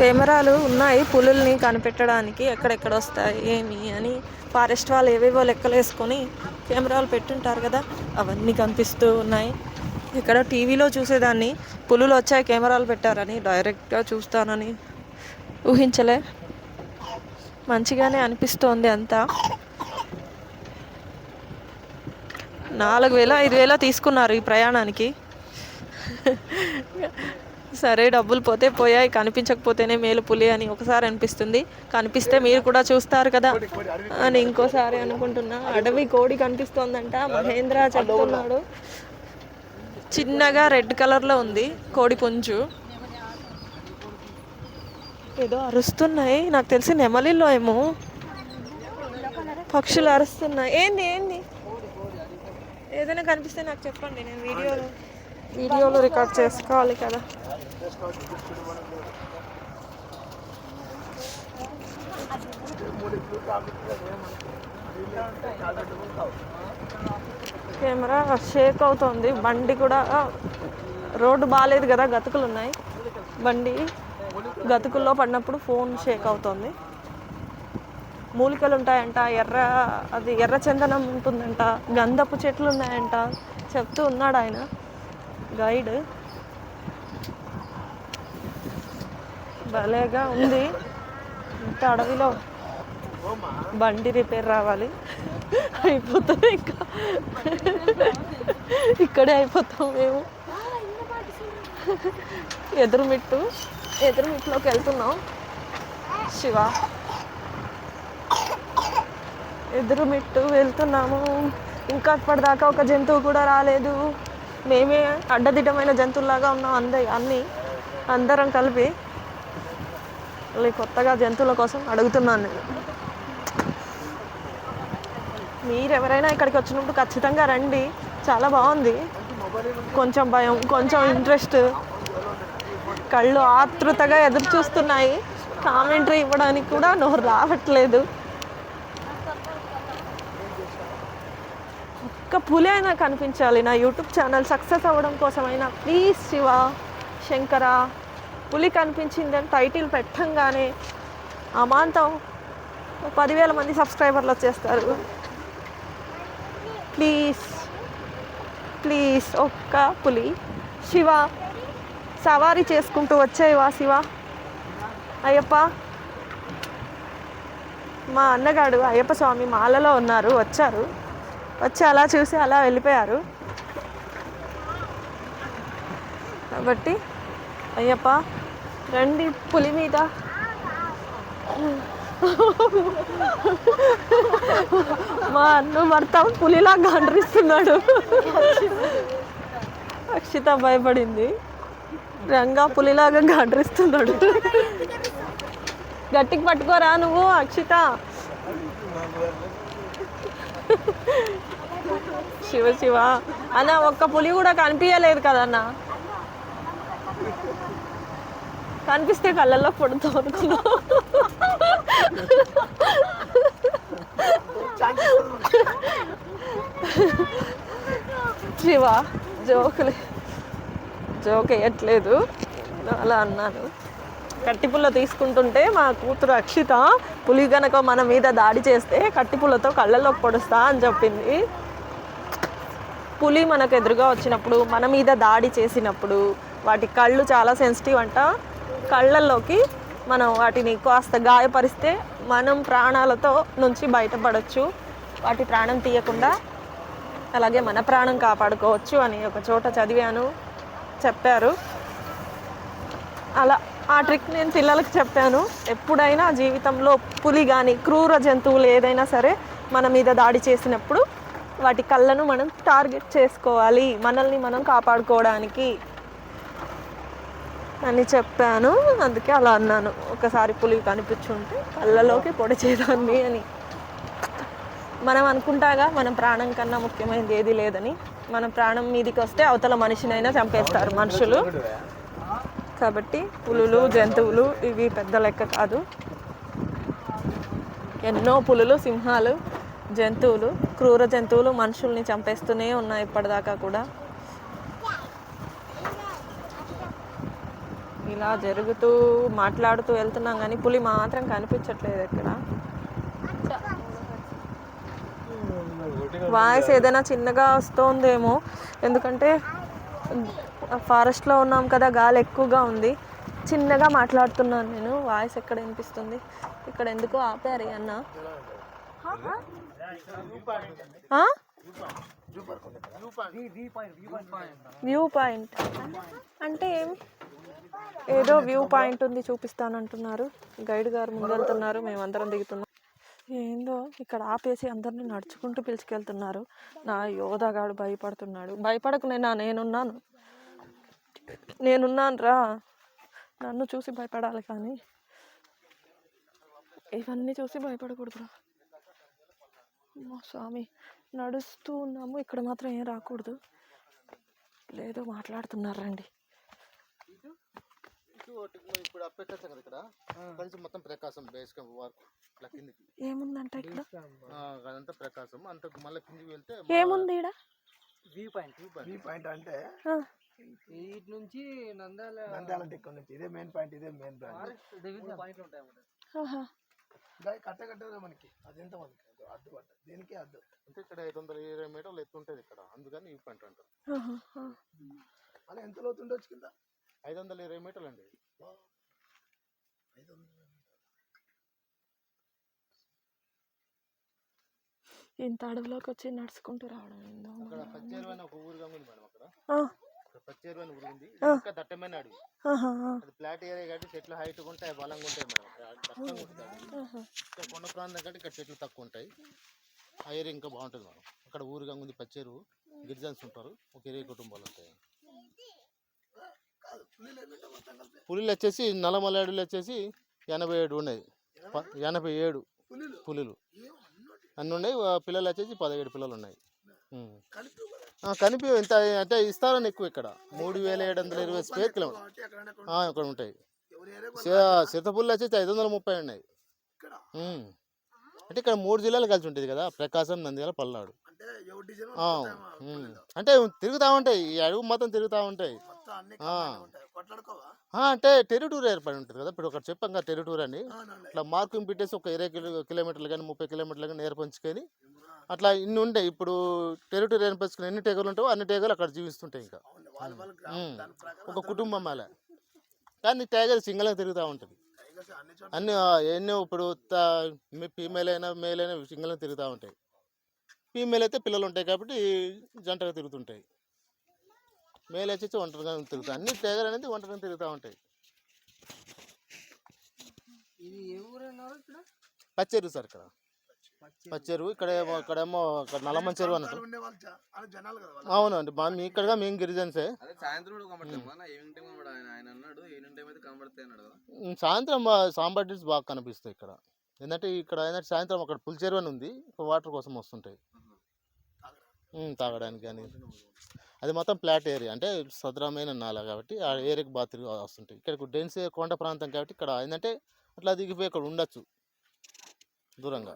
కెమెరాలు ఉన్నాయి పులుల్ని కనిపెట్టడానికి ఎక్కడెక్కడ వస్తాయి ఏమి అని. ఫారెస్ట్ వాళ్ళు ఏవేవో లెక్కలు వేసుకొని కెమెరాలు పెట్టుంటారు కదా అవన్నీ కనిపిస్తూ ఉన్నాయి. ఇక్కడ టీవీలో చూసేదాన్ని పులులు వచ్చాయి కెమెరాలు పెట్టారని. డైరెక్ట్గా చూస్తానని. ఊహించలే. మంచిగానే అనిపిస్తోంది అంతా. నాలుగు వేల ఐదు వేల తీసుకున్నారు ఈ ప్రయాణానికి. సరే డబ్బులు పోతే పోయాయి కనిపించకపోతేనే మేలు పులి అని ఒకసారి అనిపిస్తుంది. కనిపిస్తే మీరు కూడా చూస్తారు కదా అని ఇంకోసారి అనుకుంటున్నా. అడవి కోడి కనిపిస్తోందంట. మహేంద్ర చెప్తున్నాడు. చిన్నగా రెడ్ కలర్లో ఉంది కోడి పుంజు. ఏదో అరుస్తున్నాయి. నాకు తెలిసి నెమలిలో ఏమో. పక్షులు అరుస్తున్నాయి. ఏంది ఏంది? ఏదైనా కనిపిస్తే నాకు చెప్పండి. నేను వీడియోలో వీడియోలో రికార్డ్ చేసుకోవాలి కదా. కెమెరా షేక్ అవుతుంది. బండి కూడా రోడ్డు బాగాలేదు కదా గతుకులు ఉన్నాయి. బండి గతుకుల్లో పడినప్పుడు ఫోన్ షేక్ అవుతుంది. మూలికలు ఉంటాయంట ఎర్ర అది ఎర్ర చందనం ఉంటుందంట గంధపు చెట్లు ఉన్నాయంట చెప్తూ ఉన్నాడు ఆయన. గైడ్. భలేగా ఉంది. ఇంత అడవిలో బండి రిపేర్ రావాలి. అయిపోతుంది ఇంకా. ఇక్కడే అయిపోతాం మేము. ఎదురుమిట్టు ఎదురుమిట్టులోకి వెళ్తున్నాం. శివ. ఎదురుమిట్టు వెళ్తున్నాము. ఇంకా అప్పటిదాకా ఒక జంతువు కూడా రాలేదు. మేమే అడ్డదిడ్డమైన జంతువులాగా ఉన్నాం అంద అన్నీ. అందరం కలిపి. మళ్ళీ కొత్తగా జంతువుల కోసం అడుగుతున్నాను నేను. మీరు ఎవరైనా ఇక్కడికి వచ్చినప్పుడు ఖచ్చితంగా రండి. చాలా బాగుంది. కొంచెం భయం కొంచెం ఇంట్రెస్ట్ కళ్ళు ఆతృతగా ఎదురు చూస్తున్నాయి. కామెంటరీ ఇవ్వడానికి కూడా నోరు రావట్లేదు. ఒక్క పులి అయినా కనిపించాలి. నా యూట్యూబ్ ఛానల్ సక్సెస్ అవ్వడం కోసమైనా. ప్లీజ్ శివ శంకర పులి కనిపించిందని టైటిల్ పెట్టంగానే అమాంతం పదివేల మంది సబ్స్క్రైబర్లు వచ్చేస్తారు. ప్లీజ్ ప్లీజ్ ఒక్క పులి. శివ సవారీ చేసుకుంటూ వచ్చేవా శివ? అయ్యప్ప. మా అన్నగాడు అయ్యప్ప స్వామి మాలలో ఉన్నారు వచ్చారు. వచ్చి అలా చూసి అలా వెళ్ళిపోయారు. కాబట్టి అయ్యప్ప రండి పులి మీద. మా అన్న భర్త పులిలా గండ్రిస్తున్నాడు అక్షిత భయపడింది. రంగా పులిలాగా గండ్రిస్తున్నాడు గట్టికి పట్టుకోరా నువ్వు అక్షిత. శివ శివ. అన్న ఒక్క పులి కూడా కనిపించలేదు కదన్నా. కనిపిస్తే కళ్ళల్లో పడుతాం అనుకున్నాం. శివ జోకులే. జోక్ వేయట్లేదు. అలా అన్నాను. కట్టిపుల్ల తీసుకుంటుంటే మా కూతురు అక్షిత పులి గనక మన మీద దాడి చేస్తే కట్టిపుల్లతో కళ్ళలోకి పొడుస్తా అని చెప్పింది. పులి మనకు ఎదురుగా వచ్చినప్పుడు మన మీద దాడి చేసినప్పుడు వాటి కళ్ళు చాలా సెన్సిటివ్ అంట. కళ్ళల్లోకి మనం వాటిని కాస్త గాయపరిస్తే మనం ప్రాణాలతో నుంచి బయటపడవచ్చు వాటి ప్రాణం తీయకుండా అలాగే మన ప్రాణం కాపాడుకోవచ్చు అని ఒక చోట చదివాను చెప్పారు. అలా ఆ ట్రిక్ నేను పిల్లలకు చెప్పాను. ఎప్పుడైనా జీవితంలో పులి కానీ క్రూర జంతువులు ఏదైనా సరే మన మీద దాడి చేసినప్పుడు వాటి కళ్ళను మనం టార్గెట్ చేసుకోవాలి. మనల్ని మనం కాపాడుకోవడానికి. అని చెప్పాను. అందుకే అలా అన్నాను. ఒకసారి పులి కనిపించుంటే కళ్ళలోకి పొడి చేదాన్ని అని. మనం అనుకుంటాగా మన ప్రాణం కన్నా ముఖ్యమైనది ఏది లేదని. మన ప్రాణం మీదికి వస్తే అవతల మనిషినైనా చంపేస్తారు మనుషులు. కాబట్టి పులులు జంతువులు ఇవి పెద్ద లెక్క కాదు. ఎన్నో పులులు సింహాలు జంతువులు క్రూర జంతువులు మనుషుల్ని చంపేస్తూనే ఉన్నాయి ఇప్పటిదాకా కూడా. ఇలా జరుగుతూ మాట్లాడుతూ వెళ్తున్నాం కానీ పులి మాత్రం కనిపించట్లేదు ఎక్కడ. వాయిస్ ఏదైనా చిన్నగా వస్తుందేమో. ఎందుకంటే ఫారెస్ట్లో ఉన్నాం కదా గాలి ఎక్కువగా ఉంది. చిన్నగా మాట్లాడుతున్నాను నేను. వాయిస్ ఎక్కడ వినిపిస్తుంది? ఇక్కడ ఎందుకో ఆపారు అన్న? వ్యూ పాయింట్ అంటే ఏమి? ఏదో వ్యూ పాయింట్ ఉంది చూపిస్తానంటున్నారు. గైడ్ గారు ముందెళ్తున్నారు మేమందరం దిగుతున్నాం. ఏందో ఇక్కడ ఆపేసి అందరిని నడుచుకుంటూ పిలుచుకెళ్తున్నారు. నా యోధగాడు భయపడుతున్నాడు. భయపడకు నేను నేనున్నాను. నేనున్నాను రా నన్ను చూసి భయపడాలి కానీ ఇవన్నీ చూసి భయపడకూడదురా. మా స్వామి నడుస్తూ ఉన్నాము. ఇక్కడ మాత్రం ఏం రాకూడదు. లేదో మాట్లాడుతున్నారండి ఇటు? ఒకటి ఇప్పుడు అప్పెక్కొచ్చాం కదా ఇక్కడ? కొంచెం మొత్తం ప్రకాశం బేస్ వర్క్ ఇట్లా కిందికి. ఏముందంట ఇక్కడ? ఆ, అదంతా ప్రకాశం. అంత మళ్ళీ కిందికి వెళ్తే ఏముంది ఈడ? వ్యూ పాయింట్ వ్యూ పాయింట్ అంటే? వీటి నుంచి నంద్యాల అంటే ఇక్కడ నుంచి. ఇదే మెయిన్ పాయింట్ ఇదే మెయిన్ పాయింట్ పాయింట్లు ఉంటాయి. ఆహా. కట్ట కట్టగా మనకి. అది ఎంత మనకి? అద్దు పట్ట దీనికి అద్దు అంటే ఇక్కడ ఐదు వందల ఇరవై మీటర్లు ఎత్తు ఉంటుంది ఇక్కడ. అందుకని వ్యూ పాయింట్ అంటారు. అలా ఎంత లోతు ఉండొచ్చు కింద? ఐదు వందల ఇరవై మీటర్లు అండి. ఇంత అడవిలోకి వచ్చి నడుచుకుంటూ రావడం ఏందో అక్కడ పచ్చేరు అని ఒక ఊరుగా ఉంది మేడం అక్కడ. ఆ, అక్కడ పచ్చేరు అని ఊరు ఉంది. ఇంకా దట్టమైన అడవి. అది ఫ్లాట్ ఏరియా కాబట్టి చెట్లు హైట్ ఉంటాయి బలంగా ఉంటాయి మేడం. దట్టంగా ఉంటుంది. ఇక్కడ కొండ ప్రాంతం కంటే ఇక్కడ చెట్లు తక్కువ ఉంటాయి. ఆ ఏరియా ఇంకా బాగుంటుంది మేడం. అక్కడ ఊరుగా ఉంది పచ్చేరు గిరిజన్స్ ఉంటారు. ఒక ఇరవై కుటుంబాలు ఉంటాయి. పులిలు వచ్చేసి నల్లమల్లాడులు వచ్చేసి ఎనభై ఏడు ఉన్నాయి ఎనభై ఏడు పులిలు. అన్ని ఉన్నాయి పిల్లలు వచ్చేసి పదిహేడు పిల్లలు ఉన్నాయి కనిపి ఇంత అంటే ఇస్తారని ఎక్కువ ఇక్కడ. మూడు వేల ఏడు వందల ఇరవై స్క్వేర్ కిలోమీటర్ ఇక్కడ ఉంటాయి. సీతపుల్లు వచ్చేసి ఐదు వందల ముప్పై ఉన్నాయి. అంటే ఇక్కడ మూడు జిల్లాలు కలిసి ఉంటుంది కదా ప్రకాశం నంద్యాల పల్నాడు. అంటే తిరుగుతూ ఉంటాయి. ఈ అడుగు మొత్తం తిరుగుతూ ఉంటాయి. ఉంటాయి. అంటే టెరిటూర్ ఏర్పడి ఉంటుంది కదా. ఇప్పుడు ఒకటి చెప్పాం కదా టెరిటూర్ అని. ఇట్లా మార్కింగ్ పెట్టేసి ఒక ఇరవై కిలో కిలోమీటర్లు కానీ ముప్పై కిలోమీటర్లు కానీ నేర్పించుకొని అట్లా ఇన్ని ఉంటాయి ఇప్పుడు టెరిటరీ ఏర్పరచుకుని ఎన్ని టేగలు ఉంటావో అన్ని టేగలు అక్కడ జీవిస్తుంటాయి ఇంకా. ఒక కుటుంబం అలా. కానీ టేగర్ సింగల్గా తిరుగుతూ ఉంటుంది. అన్ని ఎన్నో ఇప్పుడు ఫీమేల్ అయినా మేల్ అయినా సింగల్గా తిరుగుతూ ఉంటాయి. ఫీమేల్ అయితే పిల్లలు ఉంటాయి కాబట్టి జంటగా తిరుగుతుంటాయి. మేల్ వచ్చేసి ఒంటరిగా తిరుగుతాయి. అన్ని టేగర్ అనేది ఒంటరిగా తిరుగుతూ ఉంటాయి. ఇక్కడ? పచ్చేరు సార్ ఇక్కడ. పచ్చి పచ్చేరు. ఇక్కడ ఇక్కడేమో ఇక్కడ నల్లమన్ చెరువు అన్నట్టు. అవునండి. మా మీ ఇక్కడగా మేము గిరిజన్సే. అదే సాయంత్రం సాంబార్ బాగా కనిపిస్తాయి ఇక్కడ. ఏంటంటే ఇక్కడ ఏంటంటే సాయంత్రం అక్కడ పులిచేరు అని ఉంది. వాటర్ కోసం వస్తుంటాయి. తాగడానికి కానీ అది మొత్తం ఫ్లాట్ ఏరియా. అంటే సదరమైన నాల కాబట్టి ఆ ఏరియాకి బాగా తిరిగి వస్తుంటాయి. ఇక్కడ డెన్స్ కొండ ప్రాంతం కాబట్టి ఇక్కడ ఏంటంటే అట్లా దిగిపోయి ఇక్కడ ఉండొచ్చు. దూరంగా.